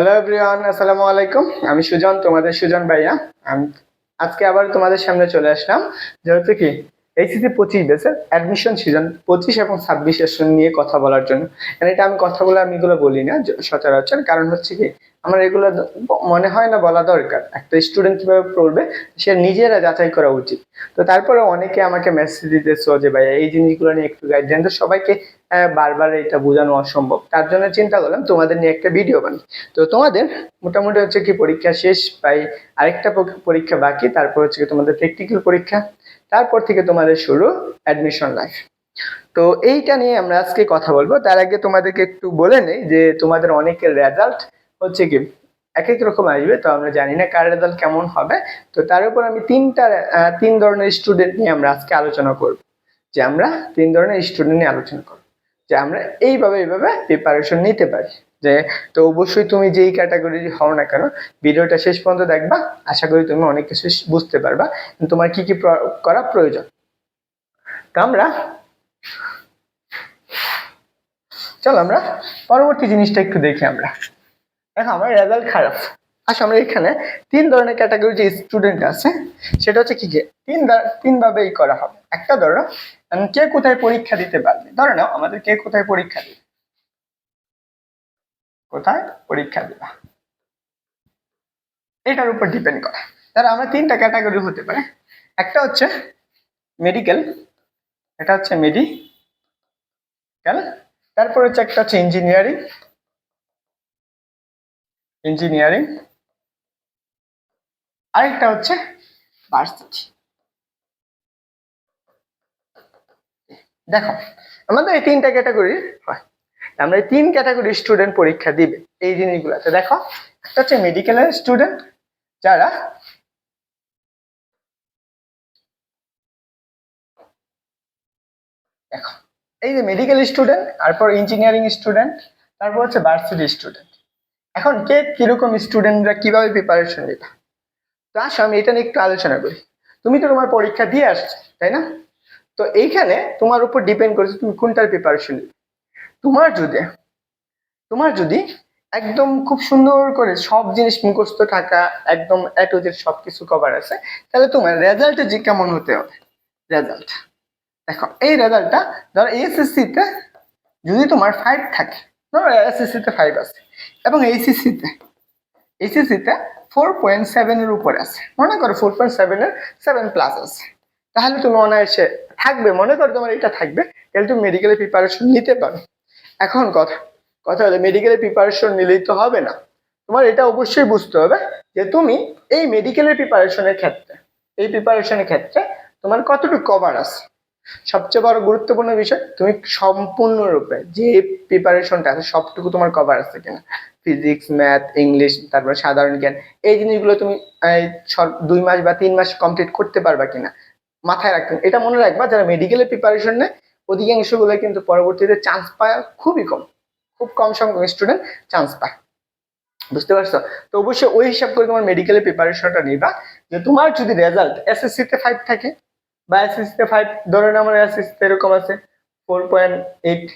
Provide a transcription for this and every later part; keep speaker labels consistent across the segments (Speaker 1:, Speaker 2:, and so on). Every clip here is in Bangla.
Speaker 1: হ্যালো এভরিওয়ান আসসালামু আলাইকুম। আমি সুজন, তোমাদের সুজন ভাইয়া। আজকে আবার তোমাদের সামনে চলে আসলাম। যেহেতু কি? এইচএসসি পঁচিশ বেসের অ্যাডমিশন সিজন পঁচিশ এবং ছাব্বিশ সেশন নিয়ে কথা বলার জন্য। এটা আমি কথাগুলো আমি এগুলো বলি না সচরাচর। কারণ হচ্ছে কি, আমার এগুলো মনে হয় না বলা দরকার। একটা স্টুডেন্ট কীভাবে পড়বে, সে নিজেরা যাচাই করা উচিত। তো তারপরে অনেকে আমাকে মেসেজ দিতেছো যে ভাইয়া এই জিনিসগুলো নিয়ে একটু গাইড দেন। তো সবাইকে বারবার এটা বোঝানো অসম্ভব। তার জন্য চিন্তা করলাম, তোমাদের নিয়ে একটা ভিডিও বানাই। তো তোমাদের মোটামুটি হচ্ছে কি, পরীক্ষা শেষ, প্রায় আরেকটা পরীক্ষা বাকি। তারপর হচ্ছে কি, তোমাদের প্র্যাকটিক্যাল পরীক্ষা। তারপর থেকে তোমাদের শুরু অ্যাডমিশন লাইফ তো এইটা নিয়ে আমরা আজকে কথা বলব। তার আগে তোমাদেরকে একটু বলে নেই যে তোমাদের অনেকের রেজাল্ট হচ্ছে কি এক এক রকম আসবে, তো আমরা জানি না কার রেজাল্ট কেমন হবে। তো তার উপর আমি তিনটা তিন ধরনের স্টুডেন্ট নিয়ে আমরা আজকে আলোচনা করব। যে আমরা তিন ধরনের স্টুডেন্ট নিয়ে আলোচনা করব। যে আমরা এইভাবে এইভাবে প্রিপারেশন নিতে পারি। যে, তো অবশ্যই তুমি যেই ক্যাটাগরি হও না কেন, ভিডিওটা শেষ পর্যন্ত দেখবা, আশা করি তুমি অনেক কিছু বুঝতে পারবা, তোমার কি কি করা প্রয়োজন। তো আমরা, চলো আমরা পরবর্তী জিনিসটা একটু দেখি আমরা। দেখো, আমার রেজাল্ট খারাপ। আচ্ছা আমরা এখানে তিন ধরনের ক্যাটাগরি যে স্টুডেন্ট আছে, সেটা হচ্ছে কি যে তিন ধর- তিন ভাবেই করা হবে। একটা ধরো কে কোথায় পরীক্ষা দিতে পারবে? ধরে নাও, আমাদের কে কোথায় পরীক্ষা দিবে? কোথায়? পরীক্ষা দিবা। এটার উপর ডিপেন্ড করে। তাহলে আমরা তিনটা ক্যাটাগরি হতে পারে। একটা হচ্ছে মেডিকেল এটা হচ্ছে মেডিকেল তারপর হচ্ছে একটা হচ্ছে ইঞ্জিনিয়ারিং ইঞ্জিনিয়ারিং আরেকটা হচ্ছে ভার্সিটি দেখো, আমাদের এই তিনটা ক্যাটাগরি হয়। আমরা তিন ক্যাটাগরি স্টুডেন্ট পরীক্ষা দিবে এই জিনিসগুলোতে। দেখো, একটা হচ্ছে মেডিকেলের স্টুডেন্ট যারা দেখো, এই যে মেডিকেল স্টুডেন্ট তারপর ইঞ্জিনিয়ারিং স্টুডেন্ট তারপর হচ্ছে ভার্সিটি স্টুডেন্ট এখন কে কীরকম স্টুডেন্টরা কীভাবে প্রিপারেশন নিবে? তো আসো, আমি এটা নিয়ে একটু আলোচনা করি। তুমি তো তোমার পরীক্ষা দিয়ে আসছো, তাই না? তো এইখানে তোমার উপর ডিপেন্ড করছে তুমি কোনটার প্রিপারেশন নিবে। তোমার যদি তোমার যদি একদম খুব সুন্দর করে সব জিনিস মুখস্থ থাকা, একদম ওজেড সব কিছু কভার আছে, তাহলে তোমার রেজাল্টে যে কেমন হতে হবে? রেজাল্ট দেখো, এই রেজাল্টটা ধরো এসএসসি তে যদি তোমার ফাইভ থাকে, ধরো এসএসসিতে ফাইভ আছে, এবং এইচএসসি তে ফোর পয়েন্ট সেভেনের উপরে আছে, মনে করো ফোর পয়েন্ট সেভেনের সেভেন প্লাস আছে, তাহলে তুমি অনায়াসে থাকবে, মনে করো তোমার এটা থাকবে, তাহলে তুমি মেডিকেলের প্রিপারেশন নিতে পারো। এখন কথা। কথা হলো মেডিকেলের প্রিপারেশন নিলেই তো হবে না। তোমার এটা অবশ্যই বুঝতে হবে যে তুমি এই মেডিকেলের প্রিপারেশনের ক্ষেত্রে, এই প্রিপারেশনের ক্ষেত্রে তোমার কতটুকু কভার আছে? সবচেয়ে বড় গুরুত্বপূর্ণ বিষয়, তুমি সম্পূর্ণরূপে যে প্রিপারেশনটা আছে, সবটুকু তোমার কভার আছে কিনা। ফিজিক্স ম্যাথ ইংলিশ তারপরে সাধারণ জ্ঞান, এই জিনিসগুলো তুমি দুই মাস বা তিন মাস কমপ্লিট করতে পারবা কিনা। মাথায় হবে। এটা মনে রাখবা, যারা মেডিকেলের প্রিপারেশন নেয় অধিকাংশগুলো কিন্তু পরবর্তীতে চান্স পায়, খুবই কম। খুব কম সংখ্যক স্টুডেন্ট চান্স পায়। বুঝতে পারছ? তো অবশ্যই ওই হিসাব করে তোমার মেডিকেলের প্রিপারেশনটা নিবা, যে তোমার যদি রেজাল্ট এসএসসি তে ফাইভ থাকে, বা এসএসসি তে ফাইভ ধরেন আমার এসএসসিতে এরকম আছে ফোর পয়েন্ট এইট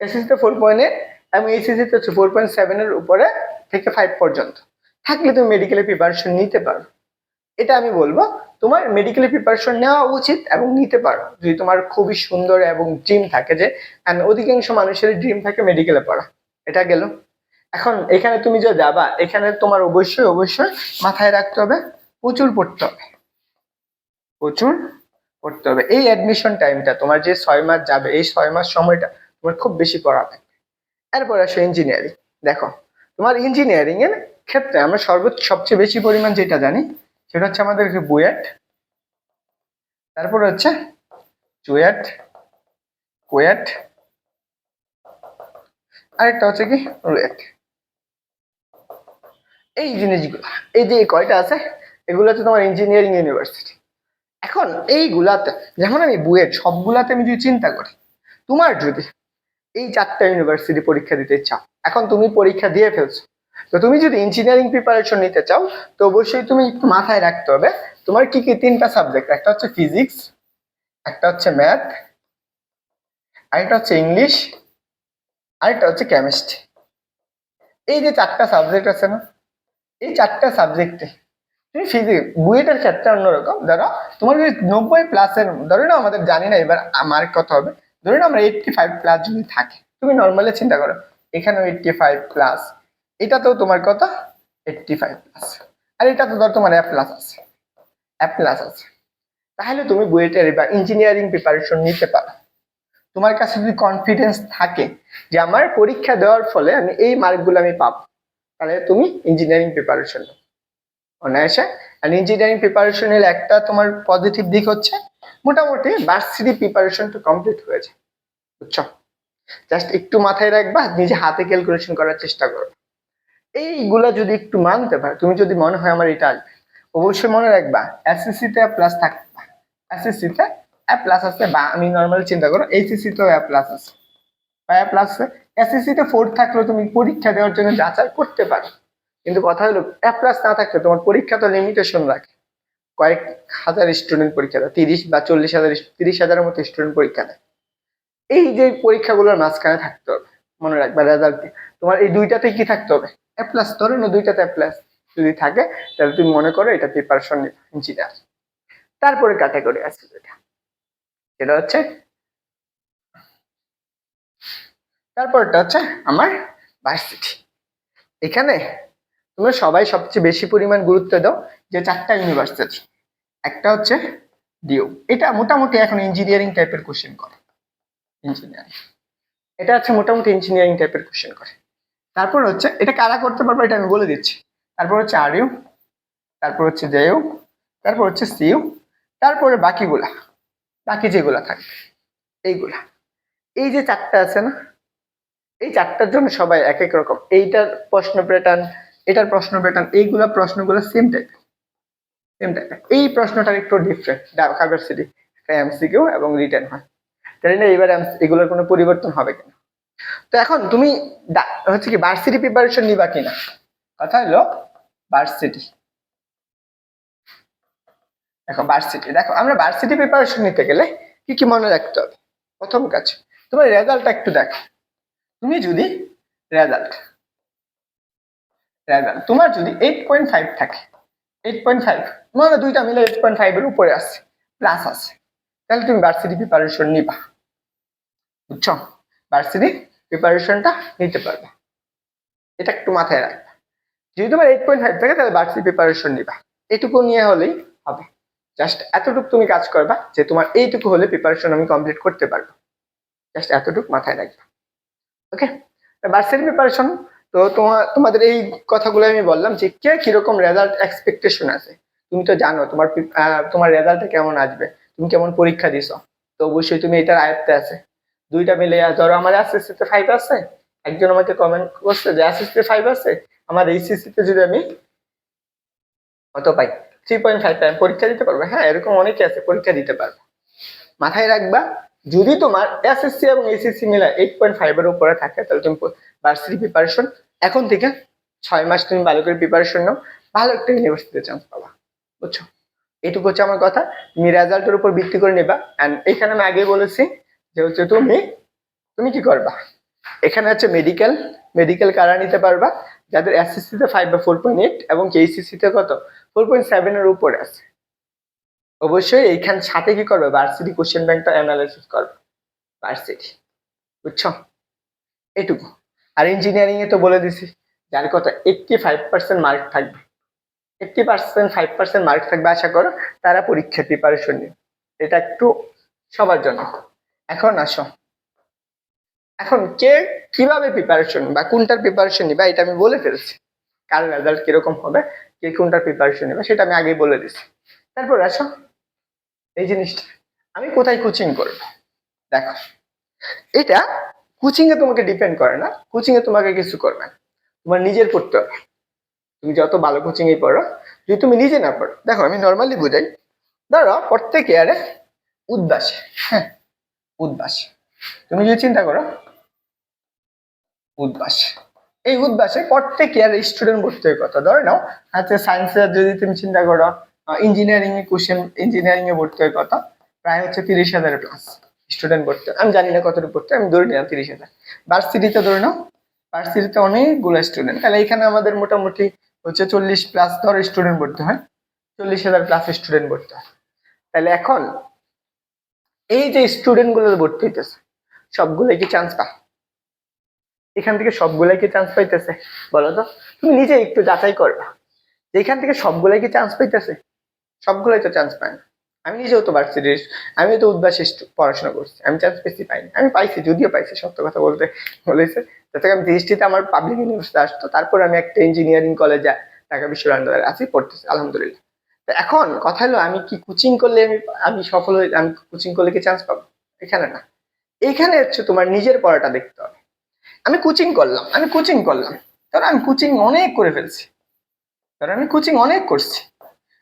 Speaker 1: এসএসসি তে ফোর পয়েন্ট এইট এবং এইচএসসি তে হচ্ছে ফোর পয়েন্ট সেভেনের উপরে থেকে ফাইভ পর্যন্ত। থাকলে তুমি মেডিকেলের প্রিপারেশন নিতে পারো। এটা আমি বলব, তোমার মেডিকেলের প্রিপারেশন নেওয়া উচিত এবং নিতে পারো। যদি তোমার খুবই সুন্দর এবং ড্রিম থাকে যে, and অধিকাংশ মানুষের ড্রিম থাকে মেডিকেলে পড়া। এটা গেল। এখন এখানে তুমি যে যাবা, এখানে তোমার অবশ্যই অবশ্যই মাথায় রাখতে হবে, প্রচুর পড়তে হবে। প্রচুর পড়তে হবে। এই অ্যাডমিশন টাইমটা তোমার যে ছয় মাস যাবে, এই ছয় মাস সময়টা তোমার খুব বেশি পড়া থাকবে এরপর আসো ইঞ্জিনিয়ারিং দেখো, তোমার ইঞ্জিনিয়ারিং এর ক্ষেত্রে আমরা সর্বোচ্চ, সবচেয়ে বেশি পরিমাণ যেটা জানি সেটা হচ্ছে আমাদের বুয়েট তারপর হচ্ছে চুয়েট কুয়েট আরেকটা হচ্ছে কি রুয়েট এই জিনিসগুলো, এই যে কয়টা আছে, এগুলো হচ্ছে তোমার ইঞ্জিনিয়ারিং ইউনিভার্সিটি এখন এইগুলাতে, যেমন আমি বুয়েট সবগুলাতে আমি যদি চিন্তা করি, তোমার যদি এই চারটা ইউনিভার্সিটি পরীক্ষা দিতে চাও এখন তুমি পরীক্ষা দিয়ে ফেলছো তো তুমি যদি ইঞ্জিনিয়ারিং প্রিপারেশন নিতে চাও, তো অবশ্যই তুমি একটু মাথায় রাখতে হবে, তোমার কি কি তিনটা সাবজেক্ট একটা হচ্ছে ফিজিক্স একটা হচ্ছে ম্যাথ আরেকটা হচ্ছে ইংলিশ আরেকটা হচ্ছে কেমিস্ট্রি এই যে চারটা সাবজেক্ট আছে না, এই চারটা সাবজেক্টে তুমি ফিজিক্স বুয়েটের ক্ষেত্রে অন্যরকম। ধরো, তোমার যদি নব্বই প্লাসের ধরে না আমাদের জানি না এবার মার্ক কত হবে, ধরে না আমরা এইটটি ফাইভ প্লাস যদি থাকে, তুমি নর্মালি চিন্তা করো, এখানেও এইটটি ফাইভ প্লাস এটাতেও তোমার কত? এইটটি ফাইভ প্লাস আর এটা তো ধর তোমার অ্যাপ প্লাস আছে। অ্যাপ প্লাস আছে। তাহলে তুমি বুয়েটের বা ইঞ্জিনিয়ারিং প্রিপারেশন নিতে পারো। তোমার কাছে যদি কনফিডেন্স থাকে যে আমার পরীক্ষা দেওয়ার ফলে আমি এই মার্কগুলো আমি পাবো, তাহলে তুমি ইঞ্জিনিয়ারিং প্রিপারেশন অনায়াসে। আর ইঞ্জিনিয়ারিং প্রিপারেশনের একটা তোমার পজিটিভ দিক হচ্ছে, মোটামুটি ভার্সিটি প্রিপারেশনটা কমপ্লিট হয়েছে বুঝছ? জাস্ট একটু মাথায় রাখবা, নিজে হাতে ক্যালকুলেশন করার চেষ্টা করো। এইগুলা যদি একটু মানতে পারো, তুমি যদি মনে হয় আমার এটা আসবে, অবশ্যই মনে রাখবা এসএসসি তে প্লাস থাকবে। এসএসসি তে অ্যাপ প্লাস আছে, বা আমি নর্মালি চিন্তা করো এইচএসসি তেও অ্যাপ প্লাস আছে। বা অ্যাপ প্লাস আছে। এসএসসি তে ফোর্থ থাকলেও তুমি পরীক্ষা দেওয়ার জন্য যাচাই করতে পারো। কিন্তু কথা হলো অ্যাপ প্লাস না থাকলে তোমার পরীক্ষা তো লিমিটেশন রাখে। কয়েক হাজার স্টুডেন্ট পরীক্ষা দেয়, তিরিশ বা চল্লিশ হাজার, তিরিশ হাজারের মতো স্টুডেন্ট পরীক্ষা দেয়। এই যে পরীক্ষাগুলোর মাঝখানে থাকতে হবে, মনে রাখবা রেজাল্ট তোমার এই দুইটাতে কি থাকতে হবে? এ প্লাস ধরে না দুইটাতে এ প্লাস যদি থাকে, তাহলে তুমি মনে করো এটা প্রিপারেশন ইঞ্জিনিয়ার তারপরে ক্যাটাগরি আছে যেটা সেটা হচ্ছে তারপরটা হচ্ছে আমার ভার্সিটি এখানে তোমরা সবাই সবচেয়ে বেশি পরিমাণ গুরুত্ব দাও যে চারটা ইউনিভার্সিটি একটা হচ্ছে ডিও এটা মোটামুটি এখন ইঞ্জিনিয়ারিং টাইপের কোশ্চেন করে। ইঞ্জিনিয়ারিং এটা হচ্ছে মোটামুটি ইঞ্জিনিয়ারিং টাইপের কোশ্চেন করে। তারপর হচ্ছে, এটা কারা করতে পারবে এটা আমি বলে দিচ্ছি। তারপর হচ্ছে আর ইউ, তারপর হচ্ছে জে ইউ, তারপর হচ্ছে সি ইউ, তারপরে বাকিগুলা, বাকি যেগুলা থাকবে এইগুলা। এই যে চারটা আছে না, এই চারটার জন্য সবাই এক এক রকম। এইটার প্রশ্ন প্যাটার্ন এটার প্রশ্ন প্যাটার্ন এইগুলা প্রশ্নগুলো সেম টাইপ সেম টাইপ এই প্রশ্নটার একটু ডিফারেন্ট ঢাকা ভার্সিটি একটা এমসিকিউ এবং রিটার্ন হয়। জানি না এবার এগুলোর কোনো পরিবর্তন হবে কিনা? তো এখন তুমি হচ্ছে কি ভার্সিটি প্রিপারেশন নিবা কিনা? কথা হলো ভার্সিটি দেখো ভার্সিটি দেখো, আমরা ভার্সিটি প্রিপারেশন নিতে গেলে কি কি মনে রাখতে হবে? প্রথম কাজ, তোমার রেজাল্টটা একটু দেখো। তুমি যদি রেজাল্ট রেজাল্ট তোমার যদি এইট পয়েন্ট ফাইভ থাকে এইট পয়েন্ট ফাইভ মানে দুইটা মিলে এইট পয়েন্ট ফাইভের উপরে আসছে প্লাস আছে, তাহলে তুমি ভার্সিটি প্রিপারেশন নিবা। বুঝছ? ভার্সিটি প্রিপারেশনটা নিতে পারবে। এটা একটু মাথায় রাখবে। যদি তোমার এইট পয়েন্ট ফাইভ থাকে, তাহলে ভার্সিটি প্রিপারেশন নিবা। এটুকু নিয়ে হলেই হবে। জাস্ট এতটুকু তুমি কাজ করবা যে তোমার এইটুকু হলে প্রিপারেশন আমি কমপ্লিট করতে পারব। জাস্ট এতটুকু মাথায় রাখবা। ওকে ভার্সিটি প্রিপারেশন তো তোমার তোমাদের এই কথাগুলো আমি বললাম যে কে কীরকম রেজাল্ট এক্সপেকটেশন আছে? তুমি তো জানো, তোমার তোমার রেজাল্টে কেমন আসবে? তুমি কেমন পরীক্ষা দিছো? তো অবশ্যই তুমি এটার আয়ত্তে আছে। দুইটা মিলে, ধরো আমার এসএসসি তে ফাইভ আছে, একজন আমাকে কমেন্ট করছে যে এসএসসি তে ফাইভ আছে, আমার এইচএসসি তে যদি আমি কত পাই? থ্রি পয়েন্ট ফাইভ পাই পরীক্ষা দিতে পারবে? হ্যাঁ এরকম অনেকে আছে, পরীক্ষা দিতে পারব। মাথায় রাখবা, যদি তোমার এসএসসি এবং এইচএসসি মিলে এইট পয়েন্ট ফাইভের উপরে থাকে, তাহলে তুমি ভার্সিটি প্রিপারেশন এখন থেকে ছয় মাস তুমি ভালো করে প্রিপারেশন নাও, ভালো একটা ইউনিভার্সিটিতে চান্স পাবা, বুঝছ? এটুকু হচ্ছে আমার কথা, তুমি রেজাল্টের উপর ভিত্তি করে নেবা অ্যান্ড এখানে আমি আগে বলেছি যে হচ্ছে তুমি তুমি কি করবা? এখানে হচ্ছে মেডিকেল মেডিকেল কারা নিতে পারবা? যাদের এসএসসিতে ফাইভ বা ফোর পয়েন্ট এইট এবং কেসিসিতে কত? ফোর পয়েন্ট সেভেনের উপরে আছে। অবশ্যই এইখান সাথে কি করবে? ভার্সিটি কোশ্চেন ব্যাংকটা অ্যানালাইসিস করবে। ভার্সিটি বুঝছ? এটুকু। আর ইঞ্জিনিয়ারিং এ তো বলে দিছি, যার কথা এইটটি ফাইভ পার্সেন্ট মার্ক থাকবে। Eighty percent five percent mark থাকবে, আশা করো, তারা পরীক্ষা প্রিপারেশন নিবে। এটা একটু সবার জন্য। এখন আসো। এখন কে কীভাবে প্রিপারেশন বা কোনটার প্রিপারেশন নিবা, এটা আমি বলে ফেলছি। কার রেজাল্ট কীরকম হবে, কে কোনটার প্রিপারেশন নেবে, সেটা আমি আগেই বলে দিছি। তারপর আসো। এই জিনিসটা, আমি কোথায় কোচিং করব? দেখো, এটা কোচিং এ তোমাকে ডিপেন্ড করে না কোচিং এ তোমাকে কিছু করবে তোমার নিজের পড়তে হবে। তুমি যত ভালো কোচিং এ পড়ো, যদি তুমি নিজে না পড়ো, দেখো আমি নর্মালি বুঝাই, ধরো প্রত্যেক ইয়ারে উদ্বাসে হ্যাঁ উদ্বাসে। তুমি যদি চিন্তা করো, উদ্বাস। এই উদ্বাসে প্রত্যেক ইয়ার স্টুডেন্ট ভর্তি হয় কত? ধরে নাও আচ্ছা সায়েন্সের যদি তুমি চিন্তা করো ইঞ্জিনিয়ারিং এ কোশ্চেন ইঞ্জিনিয়ারিং এ ভর্তি হয় কত? প্রায় হচ্ছে তিরিশ হাজার প্লাস স্টুডেন্ট ভর্তি আমি জানি না কতটুকু ভর্তি আমি ধরে নিলাম তিরিশ হাজার। ভার্সিটিতে ধরে নাও ভার্সিটিতে অনেকগুলো স্টুডেন্ট তাহলে এখানে আমাদের মোটামুটি হচ্ছে চল্লিশ প্লাস ধর স্টুডেন্ট ভর্তি হয়, চল্লিশ হাজার প্লাস স্টুডেন্ট ভর্তি হয়। তাহলে এখন এই যে স্টুডেন্টগুলো ভর্তি হইতেছে, সবগুলোই কি চান্স পা এখান থেকে সবগুলাই কি চান্স পাইতেছে? বলো তো, তুমি নিজে একটু যাচাই করবা। এখান থেকে সবগুলাই কি চান্স পাইতেছে, সবগুলাই তো চান্স পায় না। আমি নিজেও তো ভার্সিটির আমি তো উদ্বাসে পড়াশোনা করছি। আমি চান্স বেশি পাইনি। আমি পাইছি, যদিও পাইছি, সত্য কথা বলতে বলেছে। যাতে আমি দৃষ্টিতে আমার পাবলিক ইউনিভার্সিটি আসতো, তারপর আমি একটা ইঞ্জিনিয়ারিং কলেজে ঢাকা বিশ্ববিদ্যালয়ে আছি, পড়তেছি, আলহামদুলিল্লাহ। এখন কথা হলো, আমি কি কোচিং করলে আমি আমি সফল হয়ে আমি কোচিং করলে কি চান্স পাবো? এখানে না। এখানে হচ্ছে তোমার নিজের পড়াটা দেখতে হবে। আমি কোচিং করলাম, আমি কোচিং করলাম। ধরো আমি কোচিং অনেক করে ফেলছি। ধরো আমি কোচিং অনেক করছি।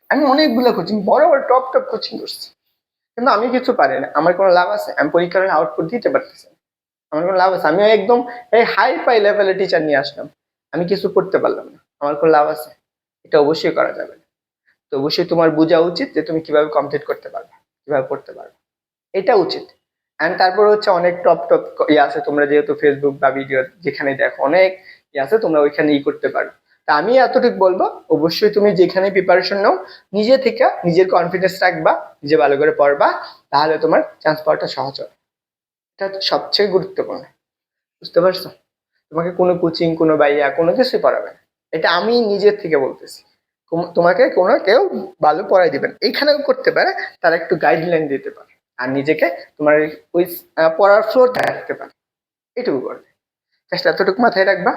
Speaker 1: আমি অনেকগুলো কোচিং বড় বড় টপ টপ কোচিং করছি। কিন্তু আমি কিছু পারি না। আমার কোনো লাভ আছে? আমি পরীক্ষার আউটপুট দিতে পারতেছি আমার কোনো লাভ আছে? আমি একদম এই হাই ফাই লেভেলের টিচার নিয়ে আসলাম। আমি কিছু করতে পারলাম না। আমার কোনো লাভ আছে? এটা অবশ্যই করা যাবে না। তো অবশ্যই তোমার বোঝা উচিত যে তুমি কীভাবে কমপ্লিট করতে পারবে, কীভাবে পড়তে পারবে। এটা উচিত। অ্যান্ড তারপর হচ্ছে অনেক টপ টপ ইয়ে আছে, তোমরা যেহেতু ফেসবুক বা ভিডিও যেখানে দেখো, অনেক ইয়ে আছে, তোমরা ওইখানে ই করতে পারো। তা আমি এতটুকু বলব, অবশ্যই তুমি যেখানে প্রিপারেশন নাও, নিজে থেকে নিজের কনফিডেন্স রাখবা, নিজে ভালো করে পড়বা, তাহলে তোমার চান্স পাওয়াটা সহজ হবে। এটা সবচেয়ে গুরুত্বপূর্ণ। বুঝতে পারছ? তোমাকে কোনো কোচিং কোনো বাইয়া কোনো কিছুই পড়াবে না। এটা আমি নিজের থেকে বলতেছি। তোমাকে কোনো কেউ ভালো পড়াই দিবেন এইখানেও করতে পারে, তারা একটু গাইডলাইন দিতে পারে। আর নিজেকে তোমার ওই পড়ার ফ্লোর রাখতে পারে। এটুকু করবে জাস্ট এতটুকু মাথায় রাখবা।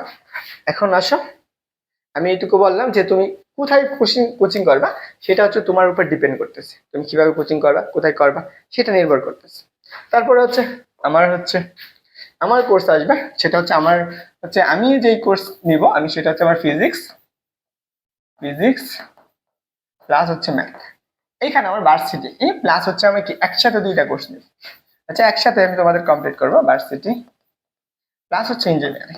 Speaker 1: এখন আসো। আমি এইটুকু বললাম যে তুমি কোথায় কোচিং কোচিং করবা, সেটা হচ্ছে তোমার উপর ডিপেন্ড করতেছে। তুমি কীভাবে কোচিং করবা, কোথায় করবা, সেটা নির্ভর করতেছে। তারপরে হচ্ছে, আমার হচ্ছে, আমার কোর্স আসবে। সেটা হচ্ছে আমার, হচ্ছে আমি যেই কোর্স নিব, আমি সেটা হচ্ছে আমার ফিজিক্স ফিজিক্স প্লাস হচ্ছে ম্যাথ এইখানে আমার ভার্সিটি এই প্লাস হচ্ছে আমি কি একসাথে দুইটা কোর্স নিব। আচ্ছা একসাথে আমি তোমাদের কমপ্লিট করব ভার্সিটি প্লাস হচ্ছে ইঞ্জিনিয়ারিং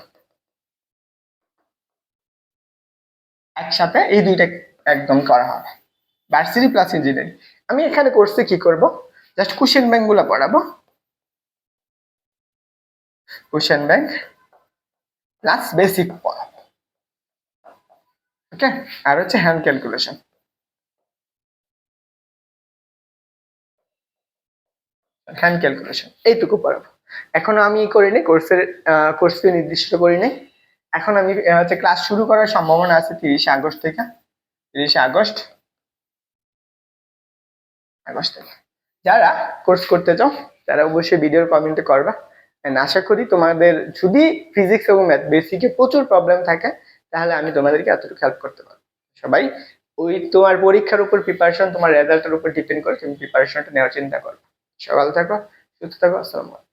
Speaker 1: একসাথে এই দুইটা একদম করা হবে। ভার্সিটি প্লাস ইঞ্জিনিয়ারিং আমি এখানে কোর্সে কি করব? জাস্ট কোশ্চেন ব্যাংকগুলো পড়াবো। কোশ্চেন ব্যাংক প্লাস বেসিক পড়াবো। ওকে? আর হচ্ছে হ্যান্ড ক্যালকুলেশন হ্যান্ড ক্যালকুলেশন এইটুকু পড়াবো। এখনও আমি করিনি কোর্সের কোর্স ফি নির্দিষ্ট করিনি। এখন আমি হচ্ছে ক্লাস শুরু করার সম্ভাবনা আছে তিরিশে আগস্ট থেকে। তিরিশে আগস্ট। আগস্ট থেকে। যারা কোর্স করতে চাও, তারা অবশ্যই ভিডিওর কমেন্টে করবা। আশা করি তোমাদের, যদি ফিজিক্স এবং ম্যাথ বেসিকে প্রচুর প্রবলেম থাকে তাহলে আমি তোমাদেরকে এতটুকু হেল্প করতে পারব। সবাই, ওই তোমার পরীক্ষার উপর প্রিপারেশন তোমার রেজাল্টের উপর ডিপেন্ড করে তুমি প্রিপারেশনটা নেওয়ার চিন্তা করো। সকাল থাকো, সুস্থ থাকো, আসসালামু আলাইকুম।